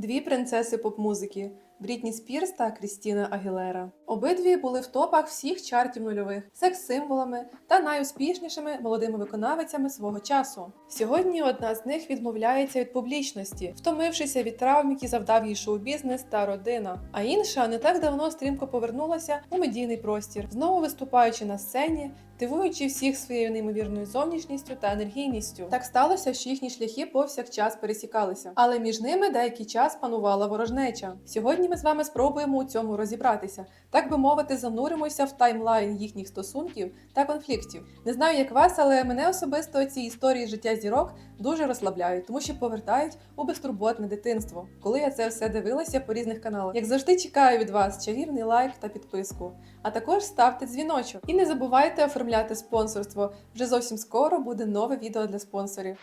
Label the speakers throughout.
Speaker 1: Дві принцеси поп-музики Брітні Спірс та Крістіна Агілера. Обидві були в топах всіх чартів нульових, секс-символами та найуспішнішими молодими виконавицями свого часу. Сьогодні одна з них відмовляється від публічності, втомившися від травм, які завдав їй шоу-бізнес та родина. А інша не так давно стрімко повернулася у медійний простір, знову виступаючи на сцені, дивуючи всіх своєю неймовірною зовнішністю та енергійністю. Так сталося, що їхні шляхи повсякчас пересікалися, але між ними деякий час панувала ворожнеча. Сьогодні ми з вами спробуємо у цьому розібратися, так би мовити, зануримося в таймлайн їхніх стосунків та конфліктів. Не знаю, як вас, але мене особисто ці історії життя зірок дуже розслабляють, тому що повертають у безтурботне дитинство. Коли я це все дивилася по різних каналах, як завжди чекаю від вас чарівний лайк та підписку. А також ставте дзвіночок і не забувайте оформляти спонсорство. Вже зовсім скоро буде нове відео для спонсорів.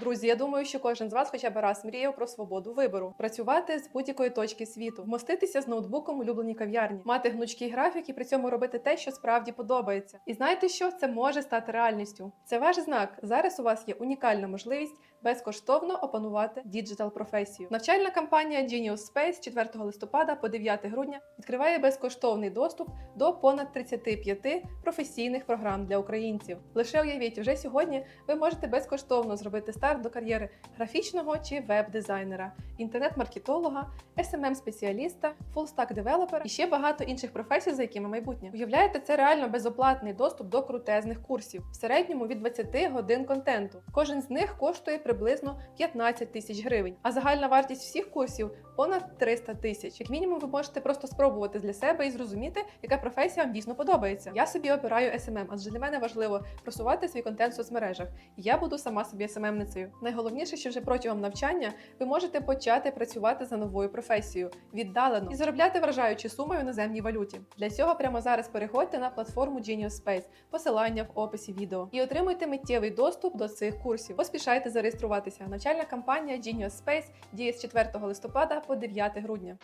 Speaker 1: Друзі, я думаю, що кожен з вас хоча б раз мріяв про свободу вибору, працювати з будь-якої точки світу, вмоститися з ноутбуком у улюбленій кав'ярні, мати гнучкий графік і при цьому робити те, що справді подобається. І знаєте що? Це може стати реальністю. Це ваш знак. Зараз у вас є унікальна можливість безкоштовно опанувати діджитал професію. Навчальна кампанія Genius Space 4 листопада по 9 грудня відкриває безкоштовний доступ до понад 35 професійних програм для українців. Лише уявіть, вже сьогодні ви можете безкоштовно зробити старт до кар'єри графічного чи веб-дизайнера, інтернет-маркетолога, smm спеціаліста фулстак девелопера і ще багато інших професій, за якими майбутнє. Уявляєте, це реально безоплатний доступ до крутезних курсів, в середньому від 20 годин контенту. Кожен з них коштує приблизно 15 тисяч гривень, а загальна вартість всіх курсів понад 300 тисяч. Як мінімум, ви можете просто спробувати для себе і зрозуміти, яка професія вам дійсно подобається. Я собі обираю SMM, адже для мене важливо просувати свій контент в соцмережах. І я буду сама собі SMM-ницею. Найголовніше, що вже протягом навчання ви можете почати працювати за новою професією віддалено і заробляти вражаючі суми в іноземній валюті. Для цього прямо зараз переходьте на платформу Genius Space, посилання в описі відео, і отримуйте миттєвий доступ до цих курсів. Поспішайте зареєструватися. Навчальна кампанія Genius Space діє з 4 листопада по 9 грудня.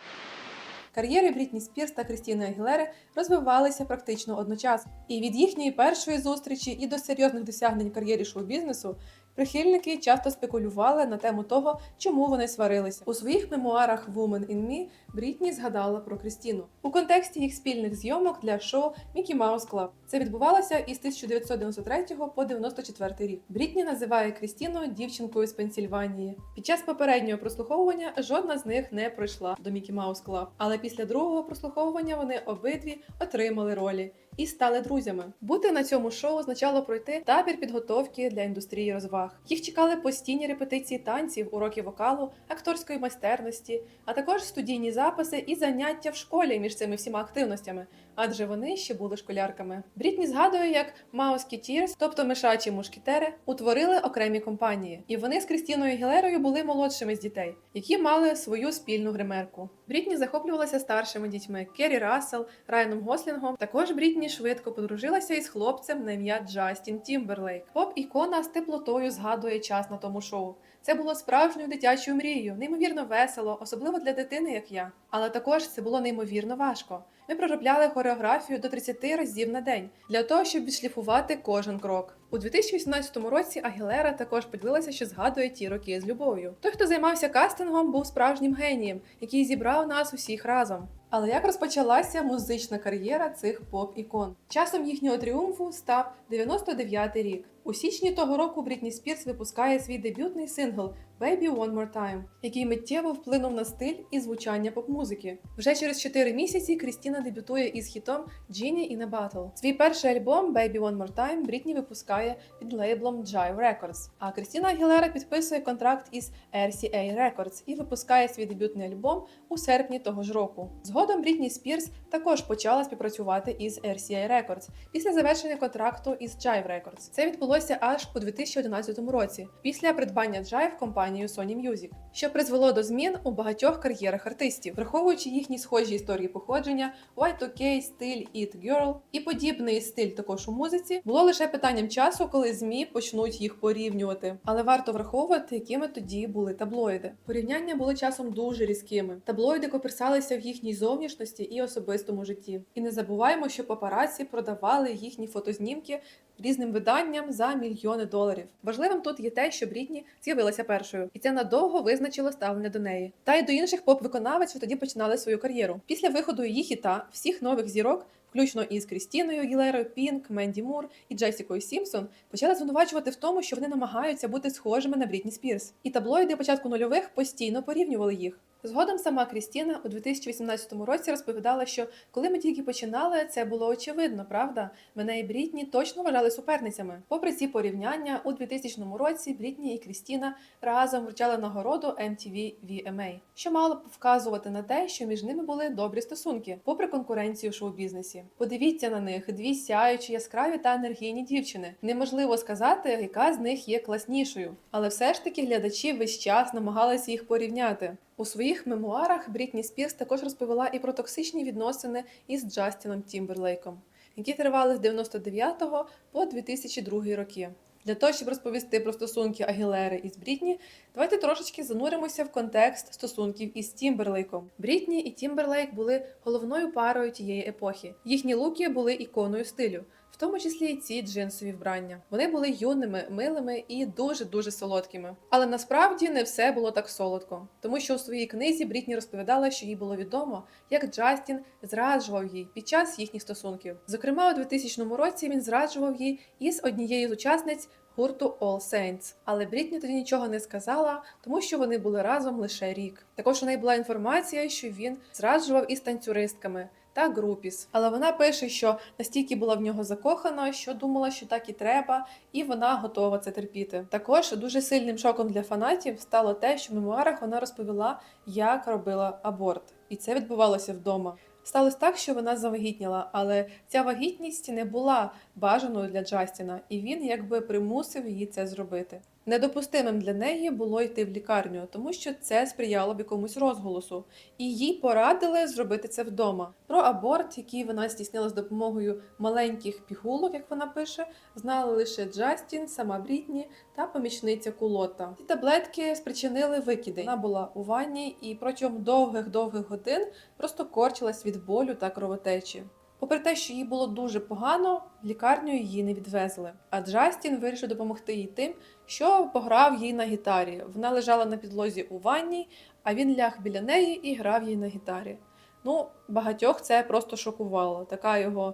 Speaker 1: Кар'єри Брітні Спірс та Крістіни Агілери розвивалися практично одночасно. І від їхньої першої зустрічі і до серйозних досягнень в кар'єрі шоу-бізнесу прихильники часто спекулювали на тему того, чому вони сварилися. У своїх мемуарах Woman in Me Брітні згадала про Крістіну у контексті їх спільних зйомок для шоу Mickey Mouse Club. Це відбувалося із 1993 по 94 рік. Брітні називає Крістіну дівчинкою з Пенсільванії. Під час попереднього прослуховування жодна з них не пройшла до Mickey Mouse Club, але після другого прослуховування вони обидві отримали ролі і стали друзями. Бути на цьому шоу означало пройти табір підготовки для індустрії розваг. Їх чекали постійні репетиції танців, уроки вокалу, акторської майстерності, а також студійні записи і заняття в школі між цими всіма активностями, адже вони ще були школярками. Брітні згадує, як Маускітірс, тобто мишачі мушкетери, утворили окремі компанії, і вони з Крістіною Гілерою були молодшими з дітей, які мали свою спільну гримерку. Брітні захоплювалася старшими дітьми Керрі Рассел, Райаном Гослінгом. Також Брітні швидко подружилася із хлопцем на ім'я Джастін Тімберлейк. Поп-ікона з теплотою згадує час на тому шоу. Це було справжньою дитячою мрією, неймовірно весело, особливо для дитини, як я. Але також це було неймовірно важко. Ми проробляли хореографію до 30 разів на день для того, щоб відшліфувати кожен крок. У 2018 році Агілера також поділилася, що згадує ті роки з любов'ю. Той, хто займався кастингом, був справжнім генієм, який зібрав нас усіх разом. Але як розпочалася музична кар'єра цих поп-ікон? Часом їхнього тріумфу став 99-й рік. У січні того року Брітні Спірс випускає свій дебютний сингл Baby One More Time, який миттєво вплинув на стиль і звучання поп-музики. Вже через 4 місяці Крістіна дебютує із хітом Genie in a Bottle. Свій перший альбом Baby One More Time Брітні випускає під лейблом Jive Records. А Крістіна Агілера підписує контракт із RCA Records і випускає свій дебютний альбом у серпні того ж року. Згодом Брітні Спірс також почала співпрацювати із RCA Records після завершення контракту із Jive Records. Це відбулося аж у 2011 році, після придбання Jive компанією Sony Music, що призвело до змін у багатьох кар'єрах артистів, враховуючи їхні схожі історії походження, Y2K, стиль It Girl і подібний стиль також у музиці, було лише питанням часу, коли змі почнуть їх порівнювати. Але варто враховувати, якими тоді були таблоїди. Порівняння були часом дуже різкими. Таблоїди коперсалися в їхній зовнішності і особистому житті. І не забуваємо, що папараці продавали їхні фотознімки різним виданням за мільйони доларів. Важливим тут є те, що Брітні з'явилася першою, і це надовго визначило ставлення до неї. Та й до інших поп-виконавців тоді починали свою кар'єру. Після виходу її хіта всіх нових зірок. Включно із Крістіною Гілерою, Пінк, Менді Мур і Джесікою Сімпсон почали звинувачувати в тому, що вони намагаються бути схожими на Брітні Спірс. І таблоїди початку нульових постійно порівнювали їх. Згодом сама Крістіна у 2018 році розповідала, що коли ми тільки починали, це було очевидно, правда? Мене і Брітні точно вважали суперницями. Попри ці порівняння, у 2000 році Брітні і Крістіна разом вручали нагороду MTV VMA, що мало б вказувати на те, що між ними були добрі стосунки, попри конкуренцію шоу-бізнесі. Подивіться на них дві сяючі, яскраві та енергійні дівчини. Неможливо сказати, яка з них є класнішою, але все ж таки глядачі весь час намагалися їх порівняти. У своїх мемуарах Брітні Спірс також розповіла і про токсичні відносини із Джастіном Тімберлейком, які тривали з 99 по 2002 роки. Для того, щоб розповісти про стосунки Агілери із Брітні, давайте трошечки зануримося в контекст стосунків із Тімберлейком. Брітні і Тімберлейк були головною парою тієї епохи. Їхні луки були іконою стилю, в тому числі і ці джинсові вбрання. Вони були юними, милими і дуже дуже солодкими. Але насправді не все було так солодко, тому що у своїй книзі Брітні розповідала, що їй було відомо, як Джастін зраджував їй під час їхніх стосунків. Зокрема, у 2000 році він зраджував їй із однією з учасниць гурту All Saints. Але Брітні тоді нічого не сказала, тому що вони були разом лише рік. Також у неї була інформація, що він зраджував із танцюристками. Та групіс, але вона пише, що настільки була в нього закохана, що думала, що так і треба, і вона готова це терпіти. Також дуже сильним шоком для фанатів стало те, що в мемуарах вона розповіла, як робила аборт, і це відбувалося вдома. Сталося так, що вона завагітніла, але ця вагітність не була бажаною для Джастіна, і він якби примусив її це зробити. Недопустимим для неї було йти в лікарню, тому що це сприяло б якомусь розголосу, і їй порадили зробити це вдома. Про аборт, який вона здійснила з допомогою маленьких пігулок, як вона пише, знали лише Джастін, сама Брітні та помічниця Кулота. Ці таблетки спричинили викиди. Вона була у ванні і протягом довгих-довгих годин просто корчилась від болю та кровотечі. Попри те, що їй було дуже погано, в лікарню її не відвезли. А Джастін вирішив допомогти їй тим, що пограв їй на гітарі. Вона лежала на підлозі у ванні, а він ляг біля неї і грав їй на гітарі. Ну, багатьох це просто шокувало. Така його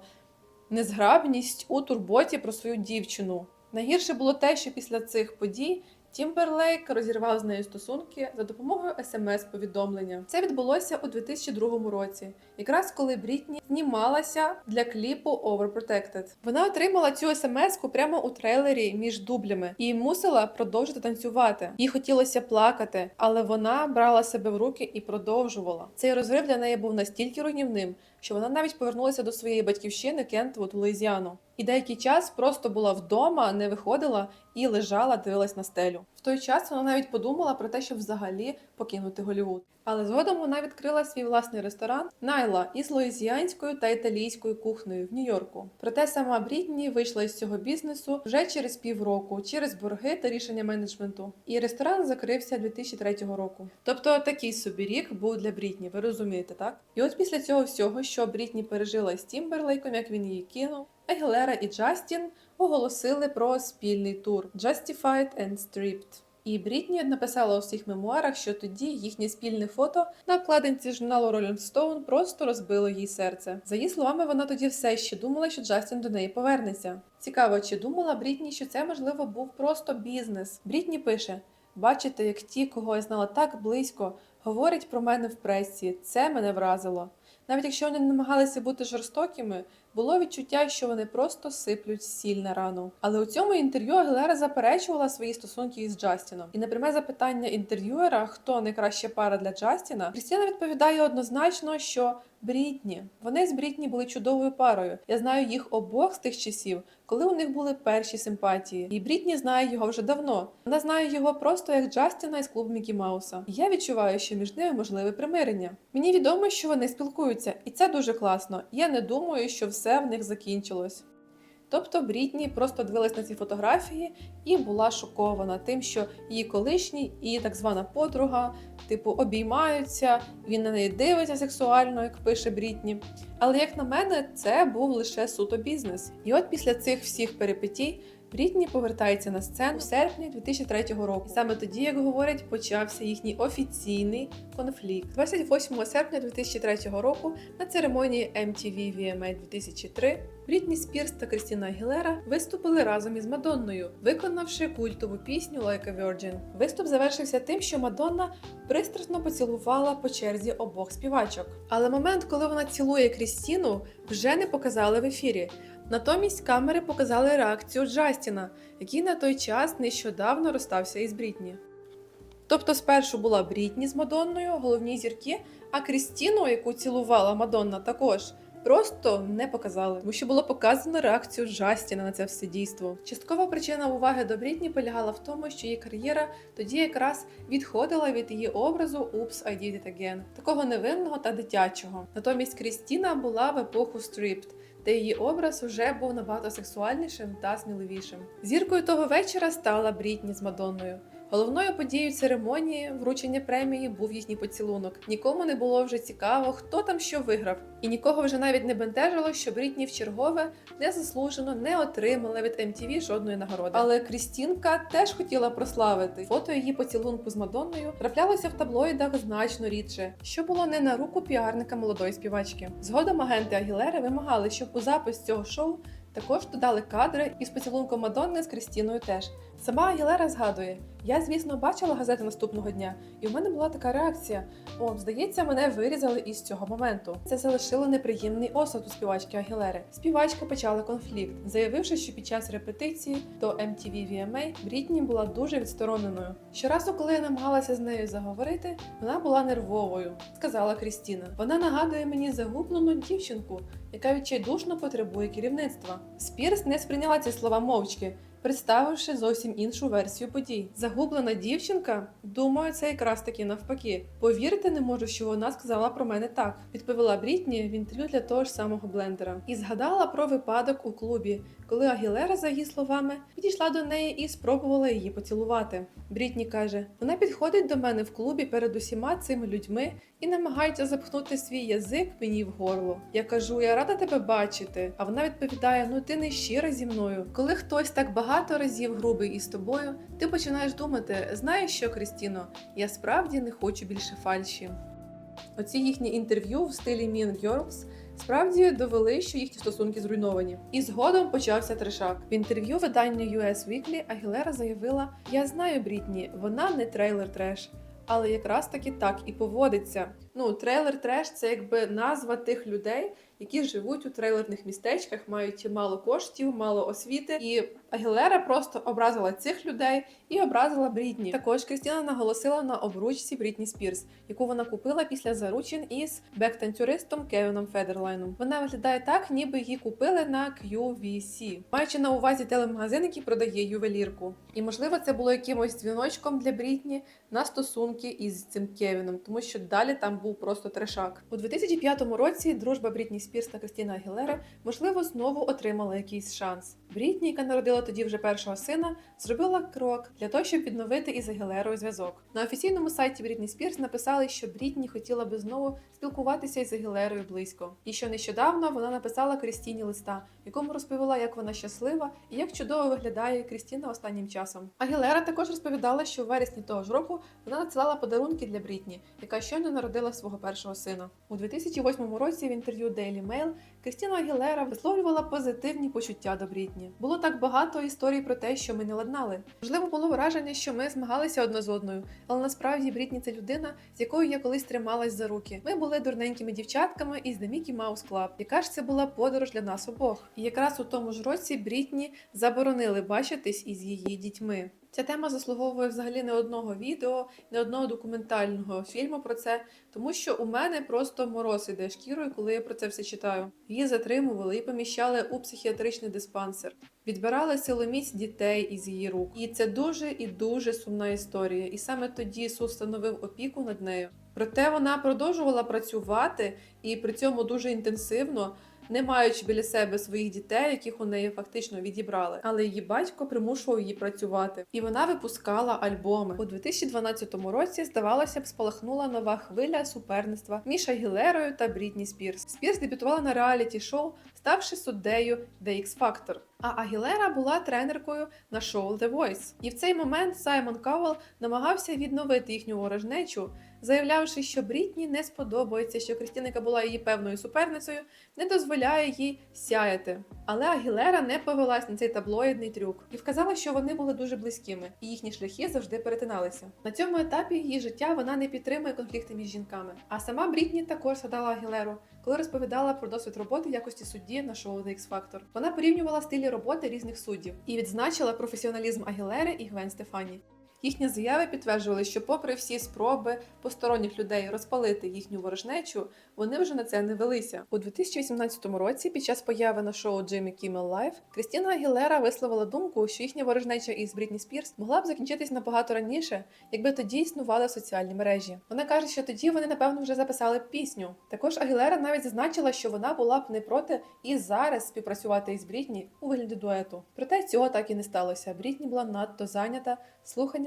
Speaker 1: незграбність у турботі про свою дівчину. Найгірше було те, що після цих подій Тімберлейк розірвав з нею стосунки за допомогою смс-повідомлення. Це відбулося у 2002 році, якраз коли Брітні знімалася для кліпу Overprotected. Вона отримала цю смс-ку прямо у трейлері між дублями і мусила продовжити танцювати. Їй хотілося плакати, але вона брала себе в руки і продовжувала. Цей розрив для неї був настільки руйнівним, що вона навіть повернулася до своєї батьківщини Кентвуд, Луїзіану. І деякий час просто була вдома, не виходила і лежала, дивилась на стелю. Той час вона навіть подумала про те, щоб взагалі покинути Голлівуд. Але згодом вона відкрила свій власний ресторан Найла із луїзіанською та італійською кухнею в Нью-Йорку. Проте сама Брітні вийшла із цього бізнесу вже через півроку, через борги та рішення менеджменту. І ресторан закрився 2003 року. Тобто такий собі рік був для Брітні, ви розумієте, так? І от після цього всього, що Брітні пережила з Тімберлейком, як він її кинув, Агілера і Джастін оголосили про спільний тур Justified and Stripped. І Брітні написала у своїх мемуарах, що тоді їхнє спільне фото на обкладинці журналу Rolling Stone просто розбило їй серце. За її словами, вона тоді все ще думала, що Джастін до неї повернеться. Цікаво, чи думала Брітні, що це можливо був просто бізнес. Брітні пише: бачите, як ті, кого я знала так близько, говорять про мене в пресі. Це мене вразило. Навіть якщо вони намагалися бути жорстокими, було відчуття, що вони просто сиплють сіль на рану. Але у цьому інтерв'ю Агілера заперечувала свої стосунки із Джастіном. І на пряме запитання інтерв'юера, хто найкраща пара для Джастіна, Крістіна відповідає однозначно, що Брітні. Вони з Брітні були чудовою парою. Я знаю їх обох з тих часів, коли у них були перші симпатії. І Брітні знає його вже давно. Вона знає його просто як Джастіна із клубу Мікі Мауса. І я відчуваю, що між ними можливе примирення. Мені відомо, що вони спілкуються, і це дуже класно. Я не думаю, що все в них закінчилось. Тобто Брітні просто дивилась на ці фотографії і була шокована тим, що її колишній і так звана подруга, типу, обіймаються, він на неї дивиться сексуально, як пише Брітні. Але як на мене, це був лише суто бізнес. І от після цих всіх перипетій Брітні повертається на сцену в серпні 2003 року. Саме тоді, як говорять, почався їхній офіційний конфлікт. 28 серпня 2003 року на церемонії MTV VMA 2003 Брітні Спірс та Крістіна Агілера виступили разом із Мадонною, виконавши культову пісню Like a Virgin. Виступ завершився тим, що Мадонна пристрасно поцілувала по черзі обох співачок. Але момент, коли вона цілує Крістіну, вже не показали в ефірі. Натомість камери показали реакцію Джастіна, який на той час нещодавно розстався із Брітні. Тобто спершу була Брітні з Мадонною, головні зірки, а Крістіну, яку цілувала Мадонна, також просто не показали, тому що було показано реакцію Джастіна на це все дійство. Часткова причина уваги до Брітні полягала в тому, що її кар'єра тоді якраз відходила від її образу Oops, I did it again, такого невинного та дитячого. Натомість Крістіна була в епоху Stripped, де її образ уже був набагато сексуальнішим та сміливішим. Зіркою того вечора стала Брітні з Мадонною. Головною подією церемонії вручення премії був їхній поцілунок. Нікому не було вже цікаво, хто там що виграв, і нікого вже навіть не бентежило, що Брітні вчергове незаслужено не отримала від MTV жодної нагороди. Але Крістінка теж хотіла прославити. Фото її поцілунку з Мадонною траплялося в таблоїдах значно рідше, що було не на руку піарника молодої співачки. Згодом агенти Агілери вимагали, щоб у запис цього шоу також додали кадри із поцілунком Мадонни з Крістіною теж. Сама Агілера згадує: я, звісно, бачила газети наступного дня, і в мене була така реакція: о, здається, мене вирізали із цього моменту. Це залишило неприємний осад у співачки Агілери. Співачка почала конфлікт, заявивши, що під час репетиції до MTV VMA Брітні була дуже відстороненою. Щоразу, коли я намагалася з нею заговорити, вона була нервовою, сказала Крістіна. Вона нагадує мені загублену дівчинку, яка відчайдушно потребує керівництва. Спірс не сприйняла ці слова мовчки представивши зовсім іншу версію подій. Загублена дівчинка? Думаю, це якраз таки навпаки. Повірити не можу, що вона сказала про мене так, відповіла Брітні в інтерв'ю для того ж самого блендера. І згадала про випадок у клубі, коли Агілера, за її словами, підійшла до неї і спробувала її поцілувати. Брітні каже: вона підходить до мене в клубі перед усіма цими людьми і намагається запхнути свій язик мені в горло. Я кажу, я рада тебе бачити. А вона відповідає: Ну ти не щира зі мною. Коли хтось так багато разів грубий із тобою, ти починаєш думати: знаєш що, Крістіно, я справді не хочу більше фальші. Оці їхні інтерв'ю в стилі Mean Girls справді довели, що їхні стосунки зруйновані. І згодом почався трешак. В інтерв'ю виданню US Weekly Агілера заявила: Я знаю Брітні, вона не трейлер треш. Але якраз таки так і поводиться. Ну, трейлер треш це якби назва тих людей, які живуть у трейлерних містечках, мають мало коштів, мало освіти. І Агілера просто образила цих людей і образила Брітні. Також Крістіна наголосила на обручці Брітні Спірс, яку вона купила після заручин із бек-танцюристом Кевіном Федерлайном. Вона виглядає так, ніби її купили на QVC, маючи на увазі телемагазин, який продає ювелірку. І можливо, це було якимось дзвіночком для Брітні на стосунки із цим Кевіном, тому що далі там був просто трешак. У 2005 році дружба Брітні Спірс та Кристіна Агілера, можливо, знову отримала якийсь шанс. Брітні, яка народила тоді вже першого сина, зробила крок для того, щоб відновити із Агілерою зв'язок. На офіційному сайті Брітні Спірс написали, що Брітні хотіла би знову спілкуватися із Агілерою близько, і що нещодавно вона написала Крістіні листа, якому розповіла, як вона щаслива і як чудово виглядає Крістіна останнім часом. Агілера також розповідала, що в вересні того ж року вона надсилала подарунки для Брітні, яка щойно народила свого першого сина. У 2008 році в інтерв'ю Daily Mail Крістіна Агілера висловлювала позитивні почуття до Брітні. Було так багато історій про те, що ми не ладнали. Можливо, було враження, що ми змагалися одна з одною, але насправді Брітні це людина, з якою я колись трималась за руки. Ми були дурненькими дівчатками із The Mickey Mouse Club. Яка ж це була подорож для нас обох? І якраз у тому ж році Брітні заборонили бачитись із її дітьми. Ця тема заслуговує взагалі не одного відео, не одного документального фільму про це, тому що у мене просто мороз іде шкірою, коли я про це все читаю. Її затримували і поміщали у психіатричний диспансер. Відбирали силоміць дітей із її рук. І це дуже і дуже сумна історія. І саме тоді суд встановив опіку над нею. Проте вона продовжувала працювати і при цьому дуже інтенсивно не маючи біля себе своїх дітей, яких у неї фактично відібрали. Але її батько примушував її працювати, і вона випускала альбоми. У 2012 році, здавалося б, спалахнула нова хвиля суперництва між Агілерою та Брітні Спірс. Спірс дебютувала на реаліті-шоу, ставши суддею The X Factor. А Агілера була тренеркою на шоу The Voice. І в цей момент Саймон Кауел намагався відновити їхню ворожнечу, заявлявши, що Брітні не сподобається, що Крістіна, яка була її певною суперницею, не дозволяє їй сяяти. Але Агілера не повелась на цей таблоїдний трюк і вказала, що вони були дуже близькими, і їхні шляхи завжди перетиналися. На цьому етапі її життя вона не підтримує конфлікти між жінками. А сама Брітні також згадала Агілеру, коли розповідала про досвід роботи в якості судді на шоу The X Factor. Вона порівнювала стилі роботи різних суддів і відзначила професіоналізм Агілери і Гвен Стефані. Їхні заяви підтверджували, що, попри всі спроби посторонніх людей розпалити їхню ворожнечу, вони вже на це не велися. У 2018 році, під час появи на шоу Jimmy Kimmel Live, Крістіна Агілера висловила думку, що їхня ворожнеча із Брітні Спірс могла б закінчитись набагато раніше, якби тоді існували соціальні мережі. Вона каже, що тоді вони напевно вже записали пісню. Також Агілера навіть зазначила, що вона була б не проти і зараз співпрацювати із Брітні у вигляді дуету. Проте цього так і не сталося. Брітні була надто зайнята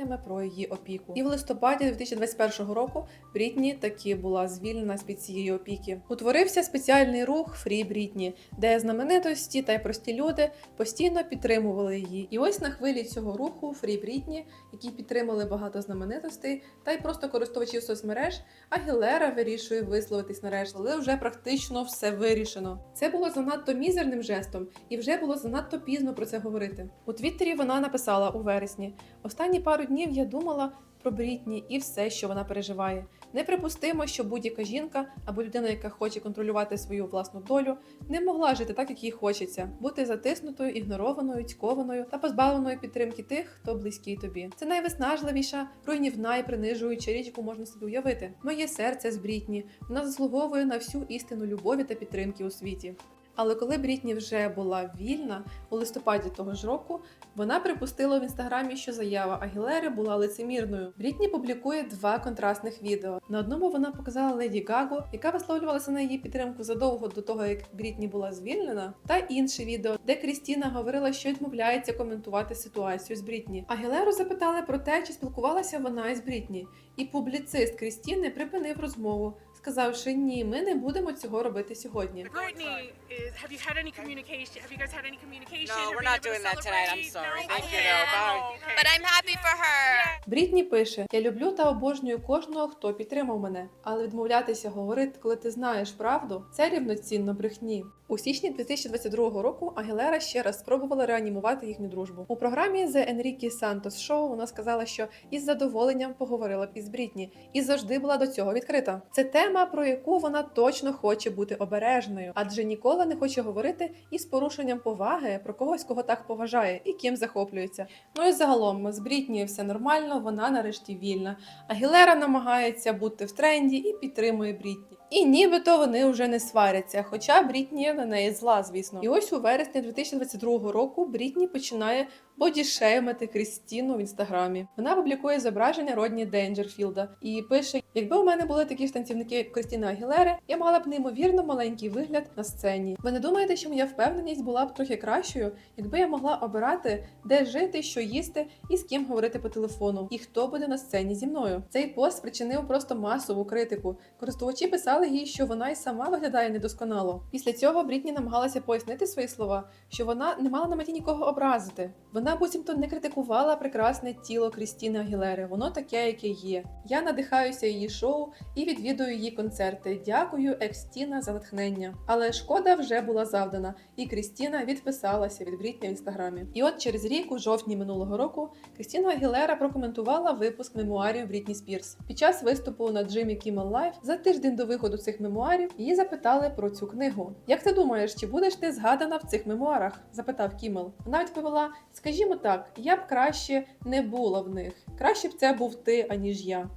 Speaker 1: слуханнями про її опіку. І в листопаді 2021 року Брітні таки була звільнена з під цієї опіки. Утворився спеціальний рух Фрі Брітні, де знаменитості та й прості люди постійно підтримували її. І ось на хвилі цього руху Фрі Брітні, які підтримали багато знаменитостей, та й просто користувачів соцмереж, Агілера вирішує висловитись нарешті, але вже практично все вирішено. Це було занадто мізерним жестом, і вже було занадто пізно про це говорити. У Твіттері вона написала у вересні: останні пару днів я думала про Брітні і все, що вона переживає. Неприпустимо, що будь-яка жінка або людина, яка хоче контролювати свою власну долю, не могла жити так, як їй хочеться, бути затиснутою, ігнорованою, цькованою та позбавленою підтримки тих, хто близький тобі. Це найвиснажливіша, руйнівна і принижуюча річ, яку можна собі уявити. Моє серце з Брітні. Вона заслуговує на всю істину любові та підтримки у світі. Але коли Брітні вже була вільна у листопаді того ж року, вона припустила в інстаграмі, що заява Агілери була лицемірною. Брітні публікує два контрастних відео. На одному вона показала Леді Гагу, яка висловлювалася на її підтримку задовго до того, як Брітні була звільнена, та інше відео, де Крістіна говорила, що відмовляється коментувати ситуацію з Брітні. Агілеру запитали про те, чи спілкувалася вона із Брітні, і публіцист Крістіни припинив розмову, сказавши: ні, ми не будемо цього робити сьогодні.
Speaker 2: Brittany, is, have you had any communication? Have you guys had any communication?
Speaker 3: No, we're not doing that tonight. I'm sorry. Thank you, though. Bye. But I'm happy for her.
Speaker 1: Брітні пише: Я люблю та обожнюю кожного, хто підтримав мене, але відмовлятися говорити, коли ти знаєш правду, це рівноцінно брехні. У січні 2022 року Агілера ще раз спробувала реанімувати їхню дружбу. У програмі The Enrique Santos Show вона сказала, що із задоволенням поговорила б із Брітні і завжди була до цього відкрита. Це тема, про яку вона точно хоче бути обережною, адже ніколи не хоче говорити із порушенням поваги про когось, кого так поважає і ким захоплюється. Ну і загалом з Брітні все нормально, вона нарешті вільна. Агілера намагається бути в тренді і підтримує Брітні. І нібито вони вже не сваряться, хоча Брітні на неї зла, звісно. І ось у вересні 2022 року Брітні починає бодішеймити Крістіну в інстаграмі. Вона публікує зображення Родні Денджерфілда і пише: якби у мене були такі ж танцівники, як Крістіна Агілери, я мала б неймовірно маленький вигляд на сцені. Ви не думаєте, що моя впевненість була б трохи кращою, якби я могла обирати, де жити, що їсти і з ким говорити по телефону, і хто буде на сцені зі мною? Цей пост спричинив просто масову критику. Користувачі писали їй, що вона й сама виглядає недосконало. Після цього Брітні намагалася пояснити свої слова, що вона не мала на меті нікого образити. Вона буцімто не критикувала прекрасне тіло Крістіни Агілери. Воно таке, яке є. Я надихаюся її шоу і відвідую її концерти. Дякую, Екстіна, за натхнення. Але шкода вже була завдана, і Крістіна відписалася від Брітні в інстаграмі. І от через рік, у жовтні минулого року, Крістіна Агілера прокоментувала випуск мемуарів Брітні Спірс. Під час виступу на Jimmy Kimmel Live за тиждень до виходу цих мемуарів її запитали про цю книгу. Як ти думаєш, чи будеш ти згадана в цих мемуарах? запитав Кімел. Вона відповіла: Скажімо так, я б краще не була в них. Краще б це був ти, аніж я.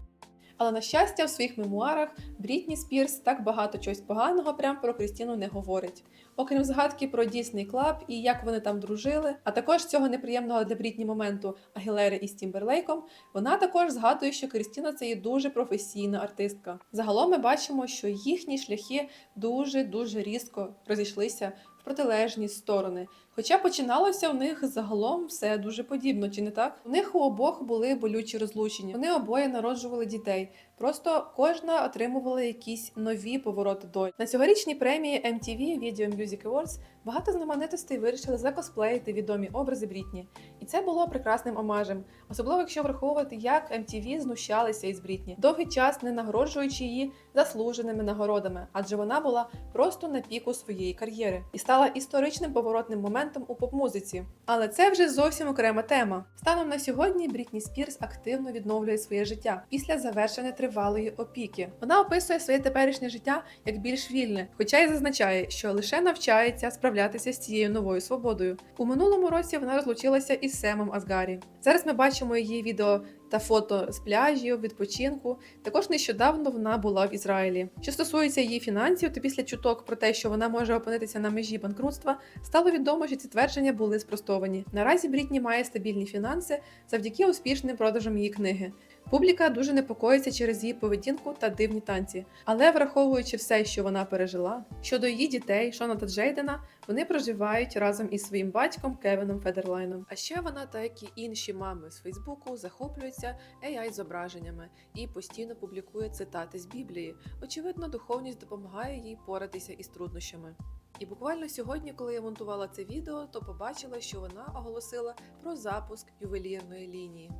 Speaker 1: Але на щастя, в своїх мемуарах Брітні Спірс так багато чогось поганого прям про Крістіну не говорить. Окрім згадки про Дісней Клаб і як вони там дружили, а також цього неприємного для Брітні моменту Агілери із Тімберлейком, вона також згадує, що Крістіна це є дуже професійна артистка. Загалом ми бачимо, що їхні шляхи дуже дуже різко розійшлися в протилежні сторони. Хоча починалося у них загалом все дуже подібно, чи не так? У них у обох були болючі розлучення. Вони обоє народжували дітей. Просто кожна отримувала якісь нові повороти долі. На цьогорічній премії MTV Video Music Awards багато знаменитостей вирішили закосплеїти відомі образи Брітні. І це було прекрасним омажем, особливо якщо враховувати, як MTV знущалися із Брітні, довгий час не нагороджуючи її заслуженими нагородами, адже вона була просто на піку своєї кар'єри і стала історичним поворотним моментом у поп-музиці. Але це вже зовсім окрема тема. Станом на сьогодні Брітні Спірс активно відновлює своє життя після завершення тривалої опіки. Вона описує своє теперішнє життя як більш вільне, хоча й зазначає, що лише навчається справлятися з цією новою свободою. У минулому році вона розлучилася із Семом Асгарі. Зараз ми бачимо її відео та фото з пляжів, відпочинку. Також нещодавно вона була в Ізраїлі. Що стосується її фінансів, то після чуток про те, що вона може опинитися на межі банкрутства, стало відомо, що ці твердження були спростовані. Наразі Брітні має стабільні фінанси завдяки успішним продажам її книги. Публіка дуже непокоїться через її поведінку та дивні танці. Але враховуючи все, що вона пережила, щодо її дітей, Шона та Джейдена, вони проживають разом із своїм батьком Кевіном Федерлайном. А ще вона, та як і інші мами з Фейсбуку, захоплюється ai зображеннями і постійно публікує цитати з Біблії. Очевидно, духовність допомагає їй поратися із труднощами. І буквально сьогодні, коли я монтувала це відео, то побачила, що вона оголосила про запуск ювелірної лінії.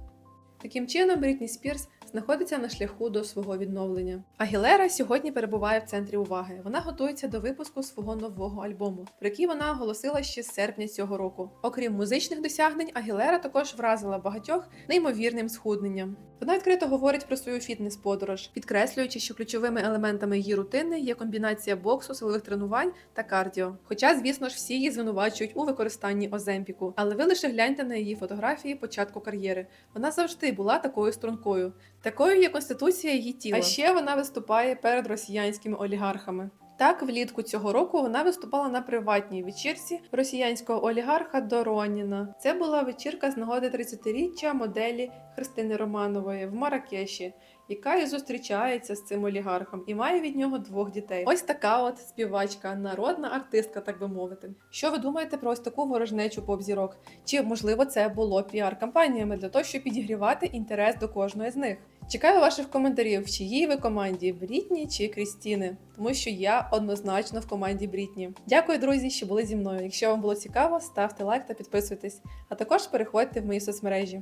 Speaker 1: Таким чином, Брітні Спірс знаходиться на шляху до свого відновлення. Агілера сьогодні перебуває в центрі уваги. Вона готується до випуску свого нового альбому, про який вона оголосила ще з серпня цього року. Окрім музичних досягнень, Агілера також вразила багатьох неймовірним схудненням. Вона відкрито говорить про свою фітнес-подорож, підкреслюючи, що ключовими елементами її рутини є комбінація боксу, силових тренувань та кардіо. Хоча, звісно ж, всі її звинувачують у використанні оземпіку. Але ви лише гляньте на її фотографії початку кар'єри. Вона завжди була такою стрункою. Такою є конституція її тіла. А ще вона виступає перед росіянськими олігархами. Так, влітку цього року вона виступала на приватній вечірці росіянського олігарха Дороніна. Це була вечірка з нагоди 30-річчя моделі Христини Романової в Маракеші, яка і зустрічається з цим олігархом і має від нього двох дітей. Ось така от співачка, народна артистка, так би мовити. Що ви думаєте про ось таку ворожнечу поп-зірок? Чи можливо це було піар-кампаніями для того, щоб підігрівати інтерес до кожної з них? Чекаю ваших коментарів, в чиїй ви команді Брітні чи Крістіни, тому що я однозначно в команді Брітні. Дякую, друзі, що були зі мною. Якщо вам було цікаво, ставте лайк та підписуйтесь, а також переходьте в мої соцмережі.